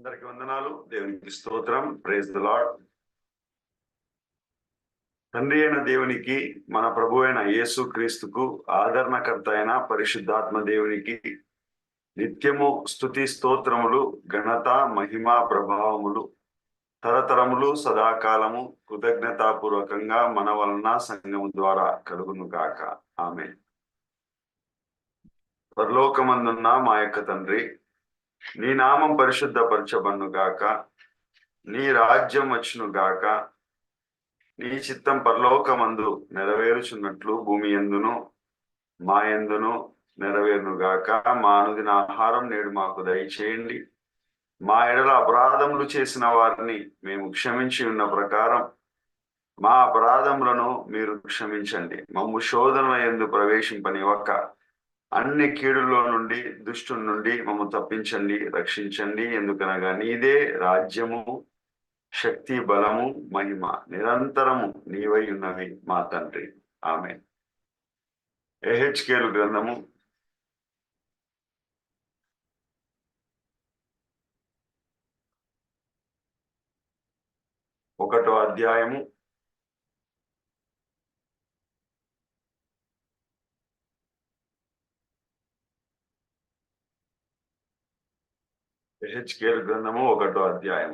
అందరికి వందనాలు. దేవునికి స్తోత్రం. ప్రేజ్ ద లాడ్ తండ్రి అయిన దేవునికి మన ప్రభు అయిన యేసు క్రీస్తుకు ఆదరణకర్త అయిన పరిశుద్ధాత్మ దేవునికి నిత్యము స్తుతి స్తోత్రములు ఘనత మహిమ ప్రభావములు తరతరములు సదాకాలము కృతజ్ఞతాపూర్వకంగా మన వలన సంఘము ద్వారా కలుగును గాక. ఆమె పరలోకమందున్న మా యొక్క తండ్రి నీ నామం పరిశుద్ధపరచబన్ను గాక నీ రాజ్యం వచ్చును గాక నీ చిత్తం పరలోకమందు నెరవేరుచున్నట్లు భూమి ఎందును మా ఎందును నెరవేరును గాక మా అనుదిన ఆహారం నేడు మాకు దయచేయండి. మా ఎడల అపరాధములు చేసిన వారిని మేము క్షమించి ఉన్న ప్రకారం మా అపరాధములను మీరు క్షమించండి. మమ్ము శోధన ఎందు ప్రవేశింపనివ్వక. అన్ని కీడుల్లో నుండి దుష్టు నుండి మమ్మల్ని తప్పించండి రక్షించండి. ఎందుకనగా నీదే రాజ్యము శక్తి బలము మహిమ. నిరంతరము నీవై ఉన్నవి మా తండ్రి. ఆమె ఎహెచ్కేలు గ్రంథము. ఒకటో అధ్యాయము. ఎహెచ్కేల్ గ్రంథము ఒకటో అధ్యాయం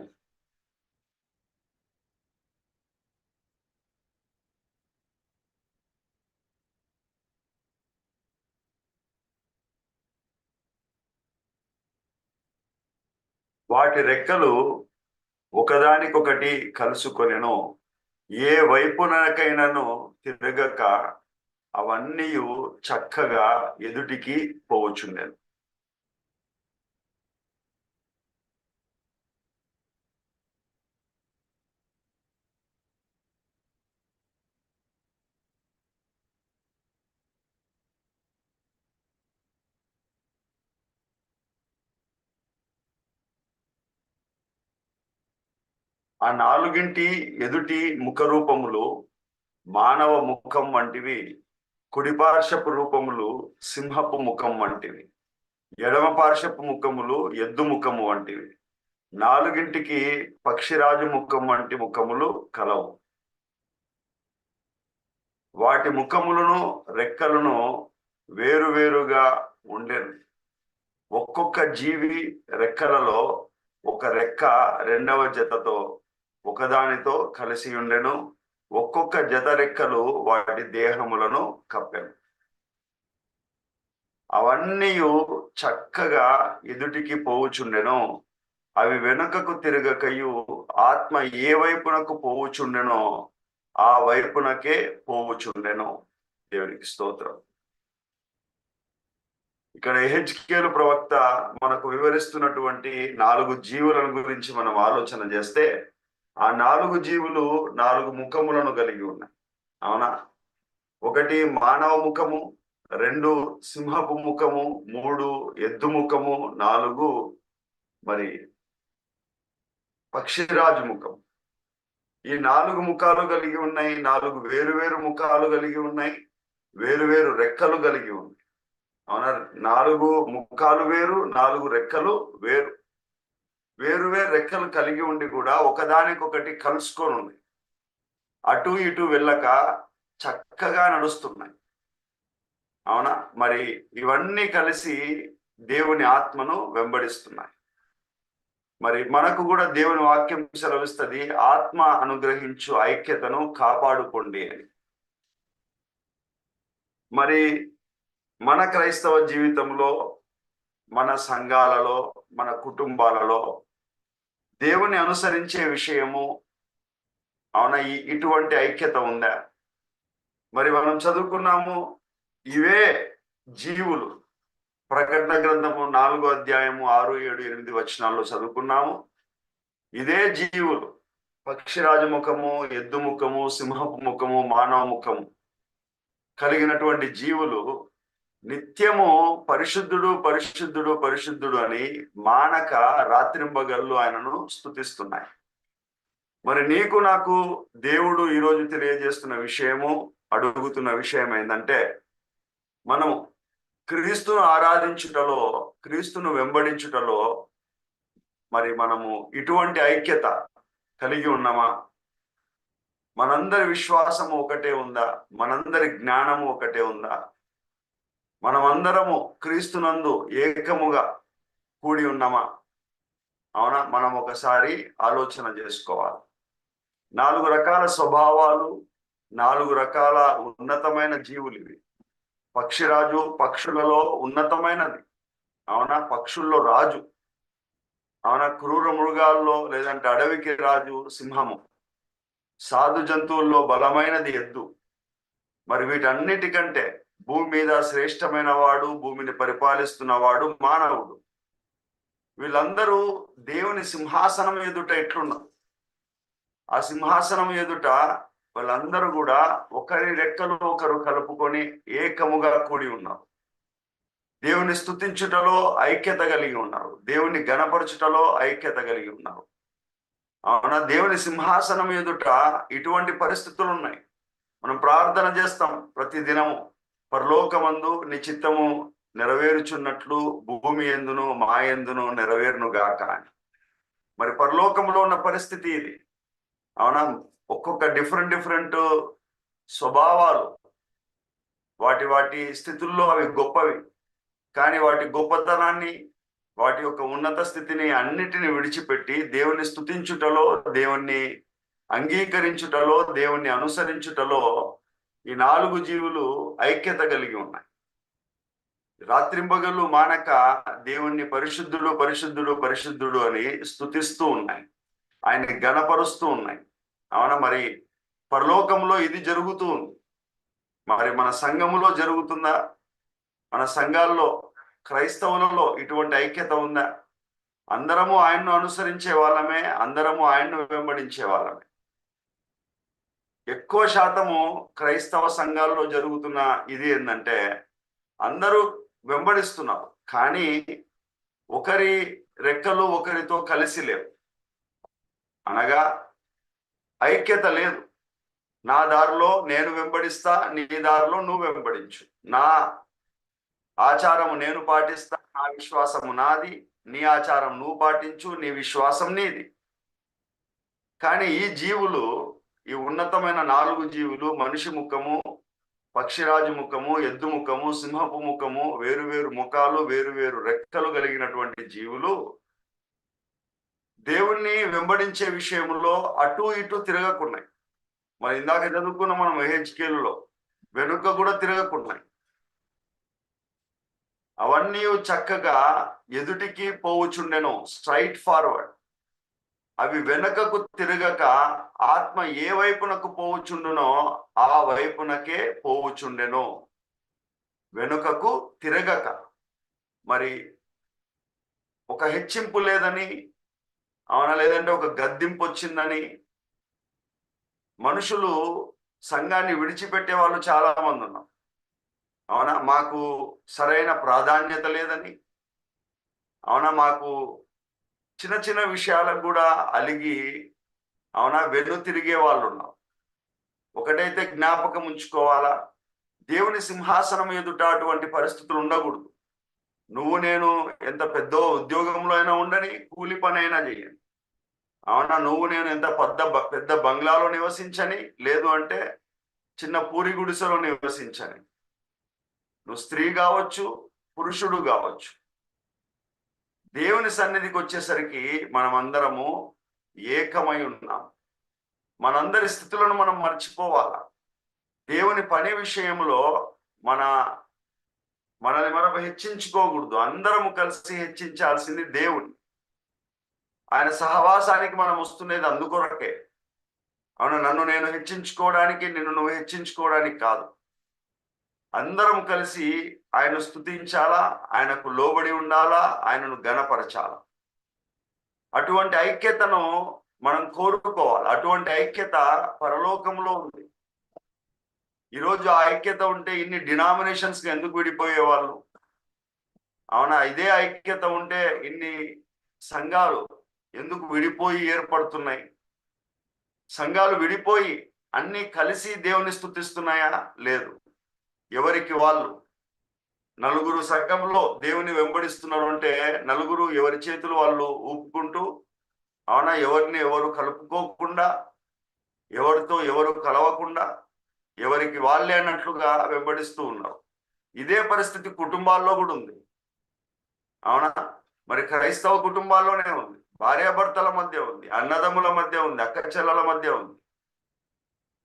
వాటి రెక్కలు ఒకదానికొకటి కలుసుకొనెను. ఏ వైపునకైనాను తిరగక అవన్నీ చక్కగా ఎదుటికి పోవచ్చుండెను ఆ నాలుగింటి ఎదుటి ముఖ రూపములు మానవ ముఖం వంటివి కుడిపార్శ్వపు రూపములు సింహపు ముఖం వంటివి ఎడమ పార్శ్వపు ముఖములు ఎద్దు ముఖము వంటివి. నాలుగింటికి పక్షిరాజు ముఖం వంటి ముఖములు కలవు. వాటి ముఖములను రెక్కలను వేరువేరుగా ఉండెను. ఒక్కొక్క జీవి రెక్కలలో ఒక రెక్క రెండవ జతతో ఒకదానితో కలిసి ఉండెను ఒక్కొక్క జత రెక్కలు వాటి దేహములను కప్పెను. అవన్నీ చక్కగా ఎదుటికి పోవుచుండెను అవి వెనుకకు తిరగకయు ఆత్మ ఏ వైపునకు పోవుచుండెనో ఆ వైపునకే పోవుచుండెను. దేవునికి స్తోత్రం. ఇక్కడ హెచ్కేలు ప్రవక్త మనకు వివరిస్తున్నటువంటి నాలుగు జీవులను గురించి మనం ఆలోచన చేస్తే ఆ నాలుగు జీవులు నాలుగు ముఖములను కలిగి ఉన్నాయి. అవునా? ఒకటి మానవ ముఖము రెండు సింహపు ముఖము మూడు ఎద్దు ముఖము నాలుగు మరి పక్షిరాజు ముఖం ఈ నాలుగు ముఖాలు కలిగి ఉన్నాయి నాలుగు వేరు ముఖాలు కలిగి ఉన్నాయి వేరు రెక్కలు కలిగి ఉన్నాయి. అవునా? నాలుగు ముఖాలు వేరు నాలుగు రెక్కలు వేరు. వేరు వేరు రెక్కలు కలిగి ఉండి కూడా ఒకదానికొకటి కలుసుకొని ఉంది అటు ఇటు వెళ్ళక చక్కగా నడుస్తున్నాయి. అవునా? మరి ఇవన్నీ కలిసి దేవుని ఆత్మను వెంబడిస్తున్నాయి. మరి మనకు కూడా దేవుని వాక్యం సెలవిస్తుంది ఆత్మ అనుగ్రహించు ఐక్యతను కాపాడుకోండి అని. మరి మన క్రైస్తవ జీవితంలో మన సంఘాలలో మన కుటుంబాలలో దేవుని అనుసరించే విషయము అవునా? ఇటువంటి ఐక్యత ఉందా? మరి మనం చదువుకున్నాము ఇవే జీవులు. ప్రకటన గ్రంథము నాలుగో అధ్యాయము ఆరు ఏడు ఎనిమిది వచనాల్లో చదువుకున్నాము. ఇదే జీవులు. పక్షిరాజు ముఖము ఎద్దు ముఖము సింహపు ముఖము మానవ ముఖము కలిగినటువంటి జీవులు నిత్యము పరిశుద్ధుడు పరిశుద్ధుడు పరిశుద్ధుడు అని మానక రాత్రింబగళ్ళు ఆయనను స్థుతిస్తున్నాయి మరి నీకు నాకు దేవుడు ఈరోజు తెలియజేస్తున్న విషయము అడుగుతున్న విషయం ఏంటంటే మనం క్రీస్తును ఆరాధించుటలో క్రీస్తును వెంబడించుటలో మరి మనము ఇటువంటి ఐక్యత కలిగి ఉన్నామా? మనందరి విశ్వాసము ఒకటే ఉందా? మనందరి జ్ఞానము ఒకటే ఉందా? మనమందరము క్రీస్తునందు ఏకముగా కూడి ఉన్నామా? అవునా? మనం ఒకసారి ఆలోచన చేసుకోవాలి. నాలుగు రకాల స్వభావాలు నాలుగు రకాల ఉన్నతమైన జీవులు ఇవి పక్షిరాజు పక్షులలో ఉన్నతమైనది. అవునా? పక్షుల్లో రాజు. అవునా? క్రూర మృగాల్లో లేదంటే అడవికి రాజు సింహము. సాధు జంతువుల్లో బలమైనది ఎద్దు. మరి వీటన్నిటికంటే భూమి మీద శ్రేష్టమైన వాడు భూమిని పరిపాలిస్తున్నవాడు మానవుడు. వీళ్ళందరూ దేవుని సింహాసనం ఎదుట ఎట్లున్నారు ఆ సింహాసనం ఎదుట వాళ్ళందరూ కూడా ఒకరి రెక్కలు ఒకరు కలుపుకొని ఏకముగా కూడి ఉన్నారు. దేవుని స్థుతించుటలో ఐక్యత కలిగి ఉన్నారు. దేవుని గణపరచుటలో ఐక్యత కలిగి ఉన్నారు. అవునా? దేవుని సింహాసనం ఎదుట ఇటువంటి పరిస్థితులు ఉన్నాయి. మనం ప్రార్థన చేస్తాం ప్రతి దినము పరలోకమందు నీ చిత్తము నెరవేరుచున్నట్లు భూమి ఎందును మా ఎందును నెరవేరును గాక అని. మరి పరలోకంలో ఉన్న పరిస్థితి ఇది. అవునా? ఒక్కొక్క డిఫరెంట్ డిఫరెంట్ స్వభావాలు. వాటి వాటి స్థితుల్లో అవి గొప్పవి. కానీ వాటి గొప్పతనాన్ని వాటి యొక్క ఉన్నత స్థితిని అన్నిటిని విడిచిపెట్టి దేవుని స్తుతించుటలో దేవుణ్ణి అంగీకరించుటలో దేవుణ్ణి అనుసరించుటలో ఈ నాలుగు జీవులు ఐక్యత కలిగి ఉన్నాయి. రాత్రింబగలు మానక దేవుణ్ణి పరిశుద్ధుడు పరిశుద్ధుడు పరిశుద్ధుడు అని స్తుతిస్తూ ఉన్నాయి. ఆయన్ని గణపరుస్తూ ఉన్నాయి. అవునా? మరి పరలోకంలో ఇది జరుగుతూ ఉంది. మరి మన సంఘములో జరుగుతుందా? మన సంఘాల్లో క్రైస్తవులలో ఇటువంటి ఐక్యత ఉందా? అందరము ఆయన్ను అనుసరించే వాళ్ళమే అందరము ఆయన్ను వెంబడించే వాళ్ళమే. ఎక్కువ శాతము క్రైస్తవ సంఘాల్లో జరుగుతున్న ఇది ఏంటంటే అందరూ వెంబడిస్తున్నారు కానీ ఒకరి రెక్కలు ఒకరితో కలిసి లేవు. అనగా ఐక్యత లేదు. నా దారిలో నేను వెంబడిస్తా నీ దారిలో నువ్వు వెంబడించు. నా ఆచారము నేను పాటిస్తా నా విశ్వాసము నాది నీ ఆచారం నువ్వు పాటించు నీ విశ్వాసం నీది. కానీ ఈ జీవులు ఈ ఉన్నతమైన నాలుగు జీవులు మనిషి ముఖము పక్షిరాజు ముఖము ఎద్దు ముఖము సింహపు ముఖము వేరు వేరు ముఖాలు వేరు వేరు రెక్కలు కలిగినటువంటి జీవులు దేవుణ్ణి వెంబడించే విషయంలో అటు ఇటు తిరగకున్నాయి. మరి ఇందాక చదువుకున్న మనం హెచ్కేలులో వెనుక కూడా తిరగకున్నాయి. అవన్నీ చక్కగా ఎదుటికి పోవుచుండెను స్ట్రైట్ ఫార్వర్డ్ అవి వెనుకకు తిరగక ఆత్మ ఏ వైపునకు పోవుచుండునో ఆ వైపునకే పోవుచుండెను. వెనుకకు తిరగక. మరి ఒక హెచ్చింపు లేదని అవునా లేదంటే ఒక గద్దింపు వచ్చిందని మనుషులు సంఘాన్ని విడిచిపెట్టే వాళ్ళు చాలా మంది ఉన్నారు. అవునా? మాకు సరైన ప్రాధాన్యత లేదని అవునా? మాకు చిన్న చిన్న విషయాలకు కూడా అలిగి అవునా? వెన్ను తిరిగే వాళ్ళు ఉన్నాం ఒకటైతే జ్ఞాపకం ఉంచుకోవాలా? దేవుని సింహాసనం ఎదుట అటువంటి పరిస్థితులు ఉండకూడదు. నువ్వు నేను ఎంత పెద్ద ఉద్యోగంలో అయినా ఉండని కూలి పని అయినా చేయను అవునా? నువ్వు నేను ఎంత పెద్ద పెద్ద బంగ్లాలో నివసించని లేదు అంటే చిన్న పూరి గుడిసెలో నివసించని. నువ్వు స్త్రీ కావచ్చు పురుషుడు కావచ్చు. దేవుని సన్నిధికి వచ్చేసరికి అందరము ఏకమై ఉన్నాం. మనందరి స్థితులను మనం మర్చిపోవాలా? దేవుని పని విషయంలో మన మనల్ని మనం హెచ్చించుకోకూడదు. అందరము కలిసి హెచ్చించాల్సింది దేవుని. ఆయన సహవాసానికి మనం వస్తున్నది అందుకొరకే. అవును? నన్ను నేను హెచ్చించుకోవడానికి నిన్ను నువ్వు హెచ్చించుకోవడానికి కాదు. అందరం కలిసి ఆయన స్థుతించాలా ఆయనకు లోబడి ఉండాలా? ఆయనను గణపరచాలా అటువంటి ఐక్యతను మనం కోరుకోవాలి. అటువంటి ఐక్యత పరలోకంలో ఉంది. ఈరోజు ఆ ఐక్యత ఉంటే ఇన్ని డినామినేషన్స్ ఎందుకు విడిపోయేవాళ్ళు అవునా? ఇదే ఐక్యత ఉంటే ఇన్ని సంఘాలు ఎందుకు విడిపోయి ఏర్పడుతున్నాయి? సంఘాలు విడిపోయి అన్ని కలిసి దేవుని స్థుతిస్తున్నాయా లేదు. ఎవరికి వాళ్ళు? నలుగురు సంఘంలో దేవుని వెంబడిస్తున్నారు అంటే నలుగురు ఎవరి చేతులు వాళ్ళు ఊపుకుంటూ అవునా? ఎవరిని ఎవరు కలుపుకోకుండా ఎవరితో ఎవరు కలవకుండా ఎవరికి వాళ్ళే అన్నట్లుగా వెంబడిస్తూ ఉన్నారు. ఇదే పరిస్థితి కుటుంబాల్లో కూడా ఉంది. అవునా? మరి క్రైస్తవ కుటుంబాల్లోనే ఉంది. భార్యాభర్తల మధ్య ఉంది అన్నదమ్ముల మధ్య ఉంది అక్క చెల్లెల మధ్య ఉంది.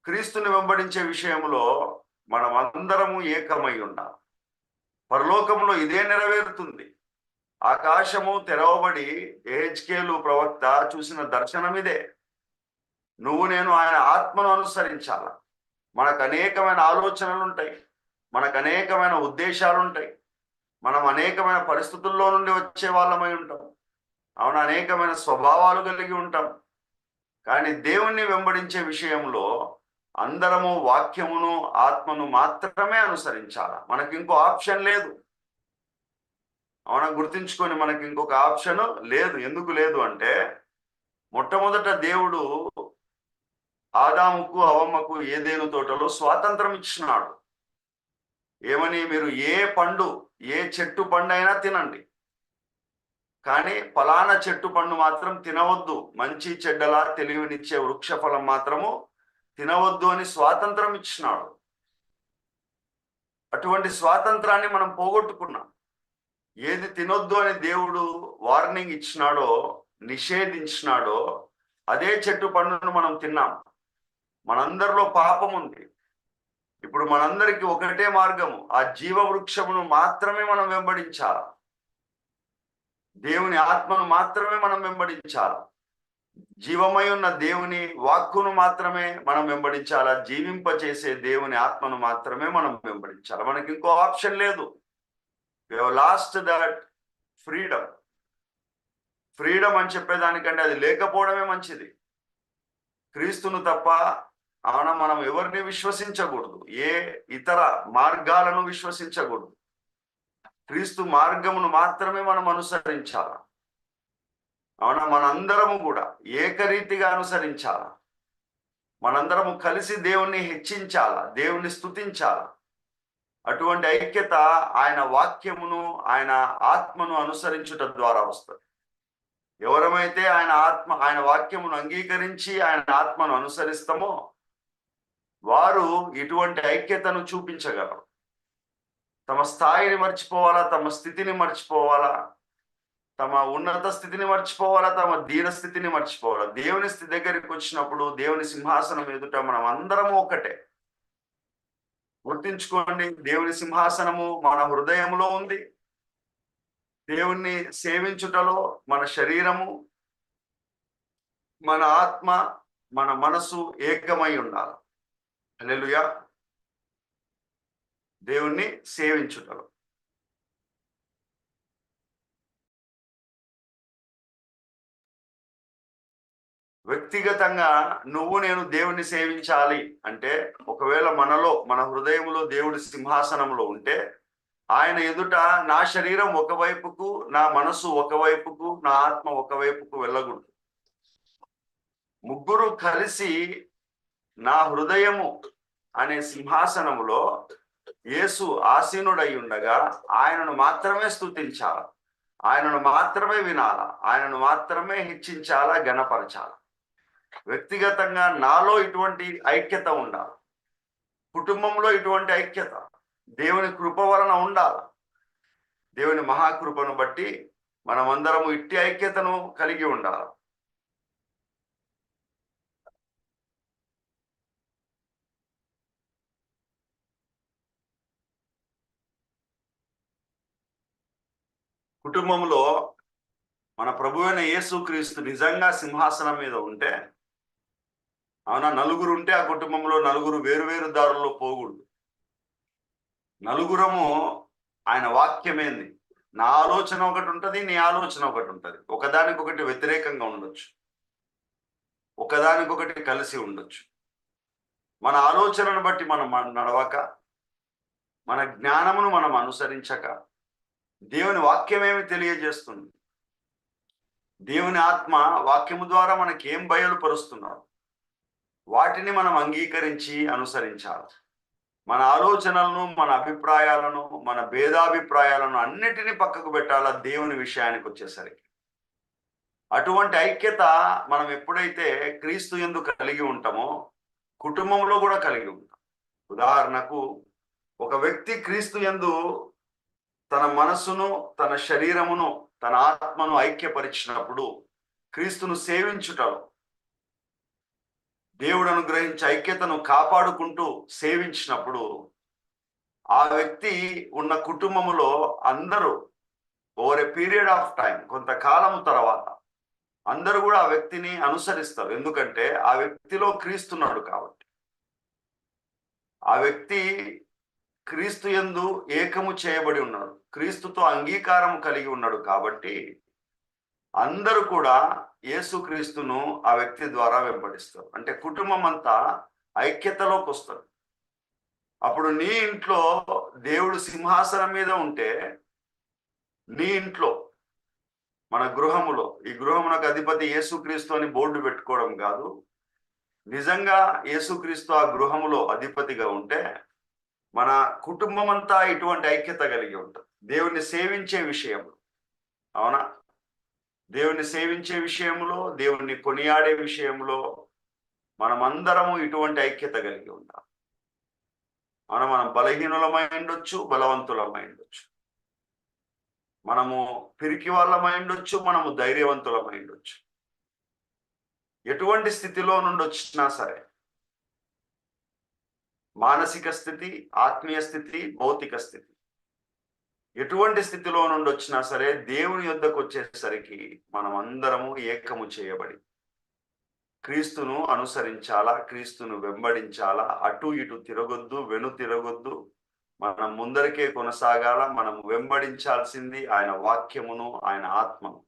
క్రీస్తుని వెంబడించే విషయంలో మనం అందరము ఏకమై ఉండాలి. పరలోకంలో ఇదే నెరవేరుతుంది. ఆకాశము తెరవబడి ఏహెచ్కేలు ప్రవక్త చూసిన దర్శనం ఇదే. నువ్వు నేను ఆయన ఆత్మను అనుసరించాల. మనకు అనేకమైన ఆలోచనలు ఉంటాయి మనకు అనేకమైన ఉద్దేశాలు ఉంటాయి మనం అనేకమైన పరిస్థితుల్లో నుండి వచ్చే వాళ్ళమై ఉంటాం. అవును అనేకమైన స్వభావాలు కలిగి ఉంటాం. కానీ దేవుణ్ణి వెంబడించే విషయంలో అందరము వాక్యమును ఆత్మను మాత్రమే అనుసరించాల? మనకి ఇంకో ఆప్షన్ లేదు. అవునా? గుర్తించుకొని మనకి ఇంకొక ఆప్షన్ లేదు. ఎందుకు లేదు అంటే మొట్టమొదట దేవుడు ఆదాముకు అవమ్మకు ఏదేను తోటలో స్వాతంత్రం ఇచ్చినాడు. ఏమని? మీరు ఏ పండు ఏ చెట్టు పండు అయినా తినండి. కానీ ఫలానా చెట్టు పండు మాత్రం తినవద్దు. మంచి చెడ్డలా తెలివినిచ్చే వృక్ష ఫలం మాత్రము తినవద్దు అని స్వాతంత్రం ఇచ్చినాడు. అటువంటి స్వాతంత్రాన్ని మనం పోగొట్టుకున్నాం. ఏది తినొద్దు అని దేవుడు వార్నింగ్ ఇచ్చినాడో నిషేధించినాడో అదే చెట్టు పండును మనం తిన్నాం. మనందరిలో పాపం ఉంది. ఇప్పుడు మనందరికి ఒకటే మార్గము. ఆ జీవ వృక్షమును మాత్రమే మనం వెంబడించాల. దేవుని ఆత్మను మాత్రమే మనం వెంబడించాలి. జీవమై ఉన్న దేవుని వాక్కును మాత్రమే మనం వెంబడించాలా? జీవింప చేసే దేవుని ఆత్మను మాత్రమే మనం వెంబడించాలి? మనకి ఇంకో ఆప్షన్ లేదు. లాస్ట్ దట్ ఫ్రీడమ్ ఫ్రీడమ్ అని చెప్పేదానికంటే అది లేకపోవడమే మంచిది. క్రీస్తును తప్ప ఆన మనం ఎవరిని విశ్వసించకూడదు? ఏ ఇతర మార్గాలను విశ్వసించకూడదు? క్రీస్తు మార్గమును మాత్రమే మనం అనుసరించాలా? అవునా? మనందరము కూడా ఏకరీతిగా అనుసరించాల? మనందరము కలిసి దేవుణ్ణి హెచ్చించాల? దేవుణ్ణి స్తుతించాల? అటువంటి ఐక్యత ఆయన వాక్యమును ఆయన ఆత్మను అనుసరించుట ద్వారా వస్తుంది. ఎవరమైతే ఆయన ఆత్మ ఆయన వాక్యమును అంగీకరించి ఆయన ఆత్మను అనుసరిస్తామో వారు ఇటువంటి ఐక్యతను చూపించగలరు. తమ స్థాయిని మర్చిపోవాలా? తమ స్థితిని మర్చిపోవాలా? తమ ఉన్నత స్థితిని మర్చిపోవాలా తమ దీన స్థితిని మర్చిపోవాలా? దేవుని స్థితి దగ్గరికి వచ్చినప్పుడు దేవుని సింహాసనం ఎదుట మనం అందరము ఒకటే గుర్తించుకోండి దేవుని సింహాసనము మన హృదయంలో ఉంది. దేవుణ్ణి సేవించుటలో మన శరీరము మన ఆత్మ మన మనసు ఏకమై ఉండాలి. అల్లెలుయా దేవుణ్ణి సేవించుటలో. వ్యక్తిగతంగా నువ్వు నేను దేవుణ్ణి సేవించాలి అంటే ఒకవేళ మనలో మన హృదయంలో దేవుడి సింహాసనంలో ఉంటే ఆయన ఎదుట నా శరీరం ఒకవైపుకు నా మనసు ఒకవైపుకు నా ఆత్మ ఒకవైపుకు వెళ్ళకూడదు. ముగ్గురు కలిసి నా హృదయము అనే సింహాసనములో యేసు ఆసీనుడై ఉండగా ఆయనను మాత్రమే స్థుతించాల ఆయనను మాత్రమే వినాల? ఆయనను మాత్రమే హెచ్చించాలా? గణపరచాలా? వ్యక్తిగతంగా నాలో ఇటువంటి ఐక్యత ఉండాలి. కుటుంబంలో ఇటువంటి ఐక్యత దేవుని కృప వలన ఉండాలి. దేవుని మహాకృపను బట్టి మనమందరము ఇట్టి ఐక్యతను కలిగి ఉండాలి. కుటుంబంలో మన ప్రభు అయిన యేసుక్రీస్తు నిజంగా సింహాసనం మీద ఉంటే అవునా? నలుగురు ఉంటే ఆ కుటుంబంలో నలుగురు వేరు వేరు దారుల్లో పోకూడదు. నలుగురము ఆయన వాక్యమేంది? నా ఆలోచన ఒకటి ఉంటుంది నీ ఆలోచన ఒకటి ఉంటుంది. ఒకదానికొకటి వ్యతిరేకంగా ఉండొచ్చు. ఒకదానికొకటి కలిసి ఉండొచ్చు. మన ఆలోచనను బట్టి మనం నడవక మన జ్ఞానమును మనం అనుసరించక దేవుని వాక్యమేమి తెలియజేస్తుంది? దేవుని ఆత్మ వాక్యము ద్వారా మనకేం బయలుపరుస్తున్నాడు? వాటిని మనం అంగీకరించి అనుసరించాలి. మన ఆలోచనలను మన అభిప్రాయాలను మన భేదాభిప్రాయాలను అన్నిటినీ పక్కకు పెట్టాలా దేవుని విషయానికి వచ్చేసరికి. అటువంటి ఐక్యత మనం ఎప్పుడైతే క్రీస్తు ఎందు కలిగి ఉంటామో కుటుంబంలో కూడా కలిగి ఉంటాం. ఉదాహరణకు ఒక వ్యక్తి క్రీస్తు ఎందు తన మనస్సును తన శరీరమును తన ఆత్మను ఐక్యపరిచినప్పుడు క్రీస్తును సేవించుటలో దేవుడు అనుగ్రహించే ఐక్యతను కాపాడుకుంటూ సేవించినప్పుడు ఆ వ్యక్తి ఉన్న కుటుంబములో అందరూ over a period of time కొంతకాలం తర్వాత అందరూ కూడా ఆ వ్యక్తిని అనుసరిస్తారు. ఎందుకంటే ఆ వ్యక్తిలో క్రీస్తున్నాడు కాబట్టి. ఆ వ్యక్తి క్రీస్తు ఎందు ఏకము చేయబడి ఉన్నాడు. క్రీస్తుతో అంగీకారం కలిగి ఉన్నాడు కాబట్టి అందరూ కూడా యేసుక్రీస్తును ఆ వ్యక్తి ద్వారా వెంబడిస్తారు. అంటే కుటుంబం అంతా ఐక్యతలోకి వస్తారు. అప్పుడు నీ ఇంట్లో దేవుడు సింహాసనం మీద ఉంటే నీ ఇంట్లో మన గృహములో ఈ గృహమునకు అధిపతి యేసుక్రీస్తు అని బోర్డు పెట్టుకోవడం కాదు. నిజంగా యేసుక్రీస్తు ఆ గృహములో అధిపతిగా ఉంటే మన కుటుంబం అంతా ఇటువంటి ఐక్యత కలిగి ఉంటుంది దేవుణ్ణి సేవించే విషయంలో. అవునా? దేవుణ్ణి సేవించే విషయంలో దేవుణ్ణి కొనియాడే విషయంలో మనమందరము ఇటువంటి ఐక్యత కలిగి ఉండాలి మనం మనం బలహీనులమై ఉండొచ్చు బలవంతులమై ఉండొచ్చు. మనము పిరికి వాళ్ళమై ఉండొచ్చు మనము ధైర్యవంతులమై ఉండొచ్చు. ఎటువంటి స్థితిలో నుండి వచ్చినా సరే మానసిక స్థితి ఆత్మీయ స్థితి భౌతిక స్థితి ఎటువంటి స్థితిలో నుండి వచ్చినా సరే దేవుని యొద్దకు వచ్చేసరికి మనం అందరము ఏకము చేయబడి క్రీస్తును అనుసరించాలా క్రీస్తును వెంబడించాలా అటు ఇటు తిరగొద్దు వెను తిరగొద్దు మనం ముందరికే కొనసాగాల మనం వెంబడించాల్సింది ఆయన వాక్యమును ఆయన ఆత్మను.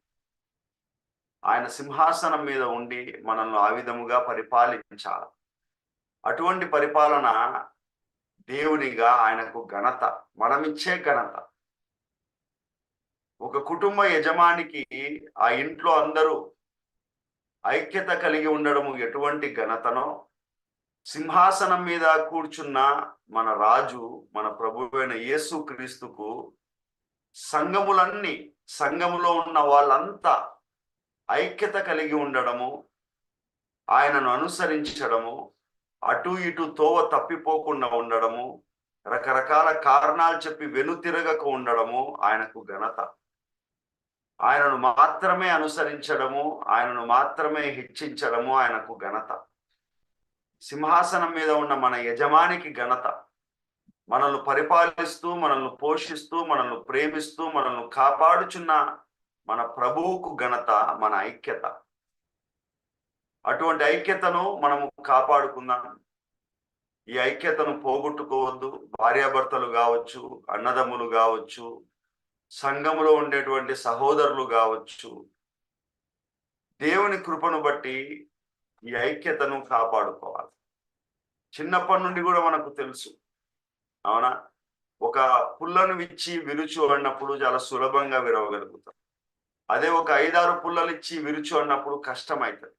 ఆయన సింహాసనం మీద ఉండి మనల్ని ఆ విధముగా పరిపాలించాలి. అటువంటి పరిపాలన దేవునిగా ఆయనకు ఘనత మనమిచ్చే ఘనత. ఒక కుటుంబ యజమానికి ఆ ఇంట్లో అందరూ ఐక్యత కలిగి ఉండడము ఎటువంటి ఘనతనో సింహాసనం మీద కూర్చున్న మన రాజు మన ప్రభువైన యేసు క్రీస్తుకు సంఘములన్నీ సంఘములో ఉన్న వాళ్ళంతా ఐక్యత కలిగి ఉండడము ఆయనను అనుసరించడము అటు ఇటు తోవ తప్పిపోకుండా ఉండడము రకరకాల కారణాలు చెప్పి వెనుతిరగక ఉండడము ఆయనకు ఘనత. ఆయనను మాత్రమే అనుసరించడము ఆయనను మాత్రమే హెచ్చించడము ఆయనకు ఘనత. సింహాసనం మీద ఉన్న మన యజమానికి ఘనత. మనల్ని పరిపాలిస్తూ మనల్ని పోషిస్తూ మనల్ని ప్రేమిస్తూ మనల్ని కాపాడుచున్న మన ప్రభువుకు ఘనత మన ఐక్యత. అటువంటి ఐక్యతను మనము కాపాడుకుందాం. ఈ ఐక్యతను పోగొట్టుకోవద్దు. భార్యాభర్తలు కావచ్చు అన్నదమ్ములు కావచ్చు సంఘములో ఉండేటువంటి సహోదరులు కావచ్చు. దేవుని కృపను బట్టి ఈ ఐక్యతను కాపాడుకోవాలి. చిన్నప్పటి నుండి కూడా మనకు తెలుసు. అవునా? ఒక పుల్లను విచ్చి విరుచు అన్నప్పుడు చాలా సులభంగా విరవగలుగుతాం. అదే ఒక ఐదారు పుల్లలు ఇచ్చి విరుచు అన్నప్పుడు కష్టమవుతుంది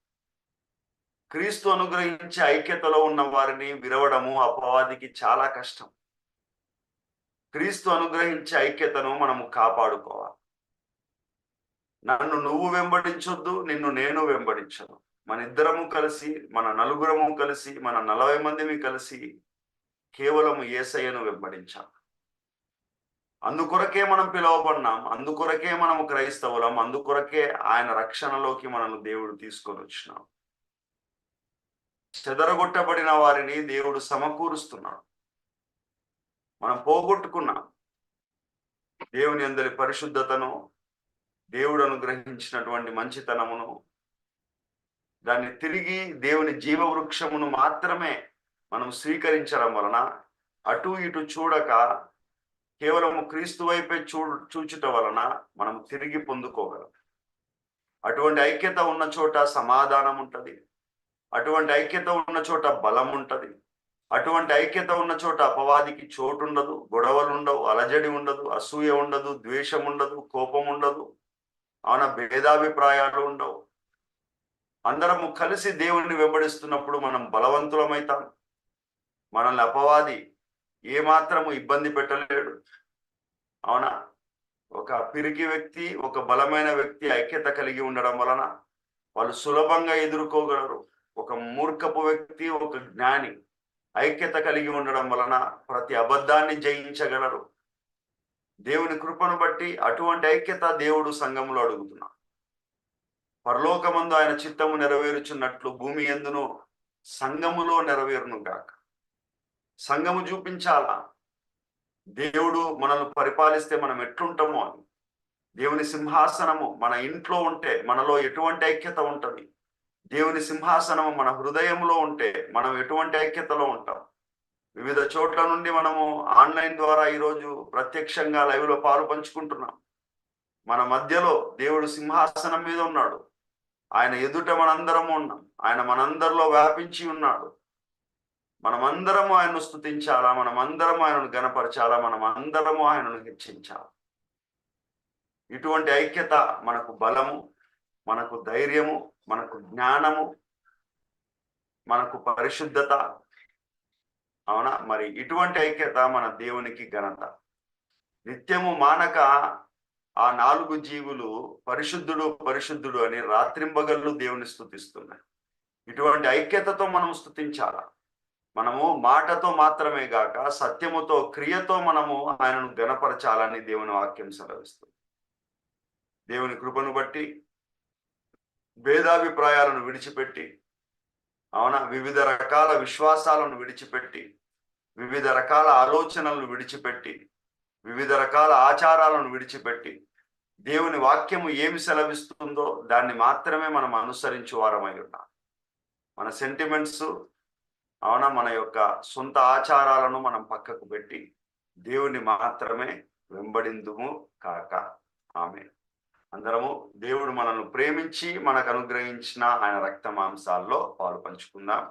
క్రీస్తు అనుగ్రహించి ఐక్యతలో ఉన్న వారిని విరవడము అపవాదికి చాలా కష్టం. క్రీస్తు అనుగ్రహించే ఐక్యతను మనము కాపాడుకోవాలి. నన్ను నువ్వు వెంబడించొద్దు నిన్ను నేను వెంబడించను. మన ఇద్దరము కలిసి మన నలుగురము కలిసి మన నలభై మందిని కలిసి కేవలం ఏసయ్యను వెంబడించాం అందుకొరకే మనం పిలువబడినాం అందుకొరకే మనం క్రైస్తవులం అందుకొరకే ఆయన రక్షణలోకి మనల్ని దేవుడు తీసుకొని వచ్చినాం చెదరగొట్టబడిన వారిని దేవుడు సమకూరుస్తున్నాడు. మనం పోగొట్టుకున్నాం. దేవుని అందరి పరిశుద్ధతను దేవుడు అనుగ్రహించినటువంటి మంచితనమును దాన్ని తిరిగి దేవుని జీవవృక్షమును మాత్రమే మనం స్వీకరించడం వలన అటు ఇటు చూడక కేవలము క్రీస్తు వైపే చూ చూచుట వలన మనం తిరిగి పొందుకోగలం. అటువంటి ఐక్యత ఉన్న చోట సమాధానం ఉంటుంది. అటువంటి ఐక్యత ఉన్న చోట బలం ఉంటుంది. అటువంటి ఐక్యత ఉన్న చోట అపవాదికి చోటు ఉండదు గొడవలు ఉండవు అలజడి ఉండదు అసూయ ఉండదు ద్వేషం ఉండదు కోపం ఉండదు అవున? భేదాభిప్రాయాలు ఉండవు. అందరము కలిసి దేవుణ్ణి వెంబడిస్తున్నప్పుడు మనం బలవంతులమైతాం. మనల్ని అపవాది ఏమాత్రము ఇబ్బంది పెట్టలేడు. అవునా? ఒక పిరికి వ్యక్తి ఒక బలమైన వ్యక్తి ఐక్యత కలిగి ఉండడం వలన వాళ్ళు సులభంగా ఎదుర్కోగలరు. ఒక మూర్ఖపు వ్యక్తి ఒక జ్ఞాని. ఐక్యత కలిగి ఉండడం వలన ప్రతి అబద్ధాన్ని జయించగలరు. దేవుని కృపను బట్టి అటువంటి ఐక్యత దేవుడు సంఘములో అడుగుతున్నా పరలోకమందు ఆయన చిత్తము నెరవేరుచున్నట్లు భూమి ఎందును సంఘములో నెరవేరును గాక. సంఘము చూపించాలా? దేవుడు మనల్ని పరిపాలిస్తే మనం ఎట్లుంటామో అని. దేవుని సింహాసనము మన ఇంట్లో ఉంటే మనలో ఎటువంటి ఐక్యత ఉంటుంది? దేవుని సింహాసనము మన హృదయంలో ఉంటే మనం ఎటువంటి ఐక్యతలో ఉంటాం? వివిధ చోట్ల నుండి మనము ఆన్లైన్ ద్వారా ఈరోజు ప్రత్యక్షంగా లైవ్లో పాలు పంచుకుంటున్నాం. మన మధ్యలో దేవుడు సింహాసనం మీద ఉన్నాడు. ఆయన ఎదుట మనందరము ఉన్నాం. ఆయన మనందరిలో వ్యాపించి ఉన్నాడు. మనమందరము ఆయనను స్థుతించాలా మనమందరము ఆయనను గనపరచాలా మనమందరము ఆయనను హెచ్చించాలి? ఇటువంటి ఐక్యత మనకు బలము మనకు ధైర్యము మనకు జ్ఞానము మనకు పరిశుద్ధత. అవునా? మరి ఇటువంటి ఐక్యత మన దేవునికి ఘనత. నిత్యము మానక ఆ నాలుగు జీవులు పరిశుద్ధుడు పరిశుద్ధుడు అని రాత్రింబగళ్ళు దేవుని స్థుతిస్తున్నాయి. ఇటువంటి ఐక్యతతో మనం స్థుతించాల? మనము మాటతో మాత్రమే గాక సత్యముతో క్రియతో మనము ఆయనను గణపరచాలని దేవుని వాక్యం సెలవిస్తుంది. దేవుని కృపను బట్టి భేదాభిప్రాయాలను విడిచిపెట్టి అవునా? వివిధ రకాల విశ్వాసాలను విడిచిపెట్టి వివిధ రకాల ఆలోచనలను విడిచిపెట్టి వివిధ రకాల ఆచారాలను విడిచిపెట్టి దేవుని వాక్యము ఏమి సెలవిస్తుందో దాన్ని మాత్రమే మనం అనుసరించు వారమై ఉన్నాం మన సెంటిమెంట్స్ అవునా? మన యొక్క సొంత ఆచారాలను మనం పక్కకు పెట్టి దేవుని మాత్రమే వెంబడిందుము కాక. ఆమె అందరము దేవుడు మనల్ని ప్రేమించి మనకు అనుగ్రహించిన ఆయన రక్త మాంసాల్లో పాలు పంచుకుందాం.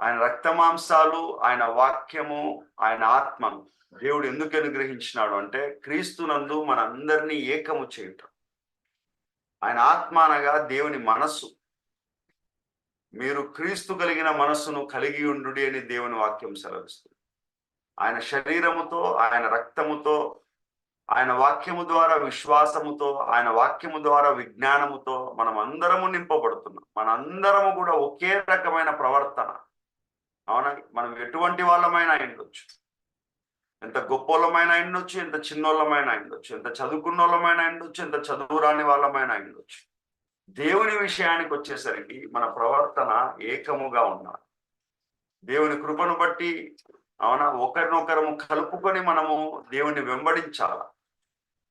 ఆయన రక్త మాంసాలు ఆయన వాక్యము ఆయన ఆత్మను దేవుడు ఎందుకు అనుగ్రహించినాడు అంటే క్రీస్తునందు మన అందరినీ ఏకము చేయటం. ఆయన ఆత్మ అనగా దేవుని మనస్సు. మీరు క్రీస్తు కలిగిన మనస్సును కలిగి ఉండు అని దేవుని వాక్యం సెలవిస్తుంది. ఆయన శరీరముతో ఆయన రక్తముతో ఆయన వాక్యము ద్వారా విశ్వాసముతో ఆయన వాక్యము ద్వారా విజ్ఞానముతో మనం అందరము నింపబడుతున్నాం. మనందరము కూడా ఒకే రకమైన ప్రవర్తన. అవునా? మనం ఎటువంటి వాళ్ళమైనా ఉండొచ్చు. ఎంత గొప్పోళ్ళమైనా ఉండొచ్చు ఎంత చిన్నోళ్ళమైనా ఉండొచ్చు ఎంత చదువుకున్న వాళ్ళమైనా ఉండొచ్చు ఎంత చదువు రాని వాళ్ళమైనా ఉండొచ్చు. దేవుని విషయానికి వచ్చేసరికి మన ప్రవర్తన ఏకముగా ఉండాలి. దేవుని కృపను బట్టి అవునా? ఒకరినొకరము కలుపుకొని మనము దేవుని వెంబడించాలా?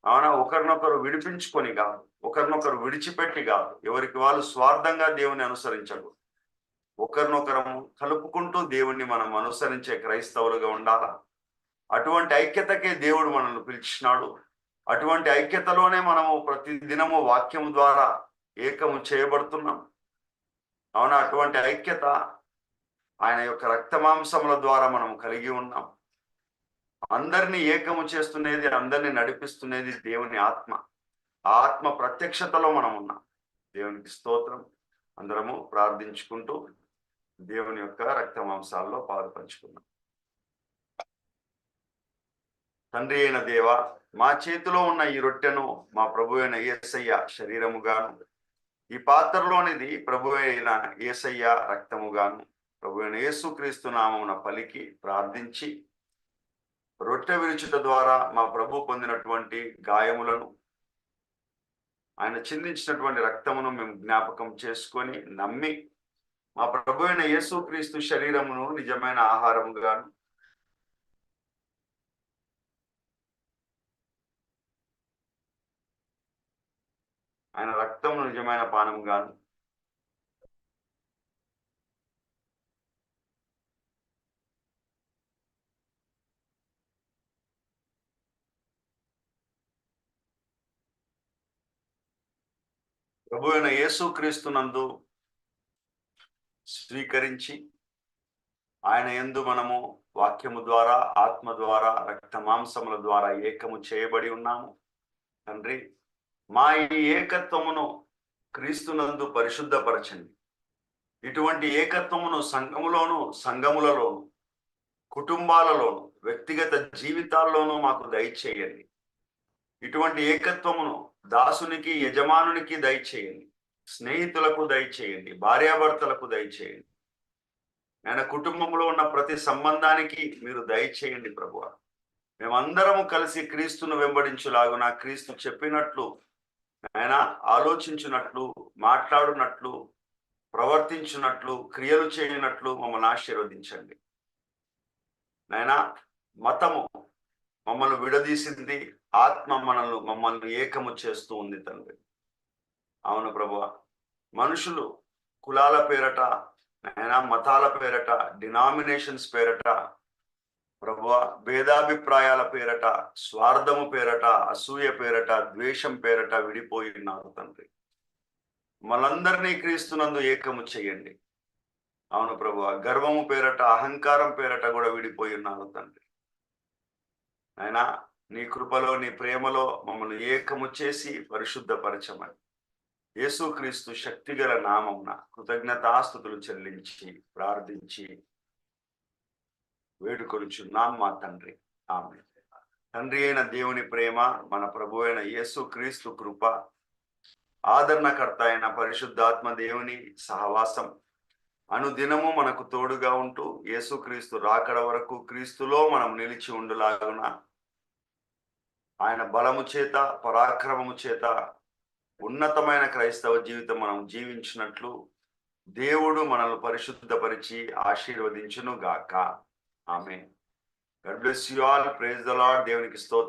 అవునా? ఒకరినొకరు విడిపించుకొని కాదు ఒకరినొకరు విడిచిపెట్టి కాదు. ఎవరికి వాళ్ళు స్వార్థంగా దేవుని అనుసరించడు ఒకరినొకరము కలుపుకుంటూ దేవుణ్ణి మనం అనుసరించే క్రైస్తవులుగా ఉండాలా? అటువంటి ఐక్యతకే దేవుడు మనల్ని పిలిచినాడు. అటువంటి ఐక్యతలోనే మనము ప్రతి దినము వాక్యం ద్వారా ఏకము చేయబడుతున్నాం. అవునా? అటువంటి ఐక్యత ఆయన యొక్క రక్తమాంసముల ద్వారా మనం కలిగి ఉన్నాం. అందరినీ ఏకము చేస్తున్నది అందరినీ నడిపిస్తున్నది దేవుని ఆత్మ. ఆత్మ ప్రత్యక్షతలో మనం ఉన్నాం. దేవునికి స్తోత్రం. అందరము ప్రార్థించుకుంటూ దేవుని యొక్క రక్త మాంసాల్లో పాలు పంచుకున్నాం తండ్రి అయిన దేవ మా చేతిలో ఉన్న ఈ రొట్టెను మా ప్రభు అయిన ఏసయ్య శరీరముగాను ఈ పాత్రలోనిది ప్రభు అయిన ఏసయ్య రక్తముగాను ప్రభు అయిన యేసుక్రీస్తు నామమున పలికి ప్రార్థించి రొట్టె విరుచుట ద్వారా మా ప్రభు పొందినటువంటి గాయములను ఆయన చిందించినటువంటి రక్తమును మేము జ్ఞాపకం చేసుకొని నమ్మి మా ప్రభు అయిన యేసుక్రీస్తు శరీరమును నిజమైన ఆహారముగాను ఆయన రక్తమును నిజమైన పానముగాను ప్రభు అయిన యేసుక్రీస్తునందు స్వీకరించి ఆయన ఎందు మనము వాక్యము ద్వారా ఆత్మ ద్వారా రక్త మాంసముల ద్వారా ఏకము చేయబడి ఉన్నాము. తండ్రి మా ఈ ఏకత్వమును క్రీస్తునందు పరిశుద్ధపరచండి. ఇటువంటి ఏకత్వమును సంఘములోను సంఘములలోను కుటుంబాలలోను వ్యక్తిగత జీవితాల్లోనూ మాకు దయచేయండి. ఇటువంటి ఏకత్వమును దాసునికి యజమానునికి దయచేయండి స్నేహితులకు దయచేయండి భార్యాభర్తలకు దయచేయండి ఆయన కుటుంబంలో ఉన్న ప్రతి సంబంధానికి మీరు దయచేయండి ప్రభు మేమందరము కలిసి క్రీస్తును వెంబడించులాగున క్రీస్తు చెప్పినట్లు ఆయన ఆలోచించినట్లు మాట్లాడునట్లు ప్రవర్తించినట్లు క్రియలు చేయనట్లు మమ్మల్ని ఆశీర్వదించండి. నాయన మతము మమ్మల్ని విడదీసింది ఆత్మ మనల్ని మమ్మల్ని ఏకము చేస్తూ ఉంది తండ్రి. అవును ప్రభు మనుషులు కులాల పేరట నైనా మతాల పేరట డినామినేషన్స్ పేరట ప్రభు భేదాభిప్రాయాల పేరట స్వార్థము పేరట అసూయ పేరట ద్వేషం పేరట విడిపోయి ఉన్నారు తండ్రి. మనందరినీ క్రీస్తునందు ఏకము చేయండి. అవును ప్రభు గర్వము పేరట అహంకారం పేరట కూడా విడిపోయి ఉన్నారు తండ్రి. అయినా నీ కృపలో నీ ప్రేమలో మమ్మల్ని ఏకము చేసి పరిశుద్ధపరచమని. యేసుక్రీస్తు శక్తిగల నామమున కృతజ్ఞతాస్థుతులు చెల్లించి ప్రార్థించి వేడుకొనుచున్నాం మా తండ్రి. ఆమె తండ్రి అయిన దేవుని ప్రేమ మన ప్రభు అయిన యేసు క్రీస్తు కృప ఆదరణకర్త అయిన పరిశుద్ధాత్మ దేవుని సహవాసం అనుదినము మనకు తోడుగా ఉంటూ యేసుక్రీస్తు రాకడ వరకు క్రీస్తులో మనం నిలిచి ఉండులాగున ఆయన బలము చేత పరాక్రమము చేత ఉన్నతమైన క్రైస్తవ జీవితం మనం జీవించినట్లు దేవుడు మనల్ని పరిశుద్ధపరిచి ఆశీర్వదించును గాక ఆమె God bless you all praise the Lord దేవునికి స్తోత్రం.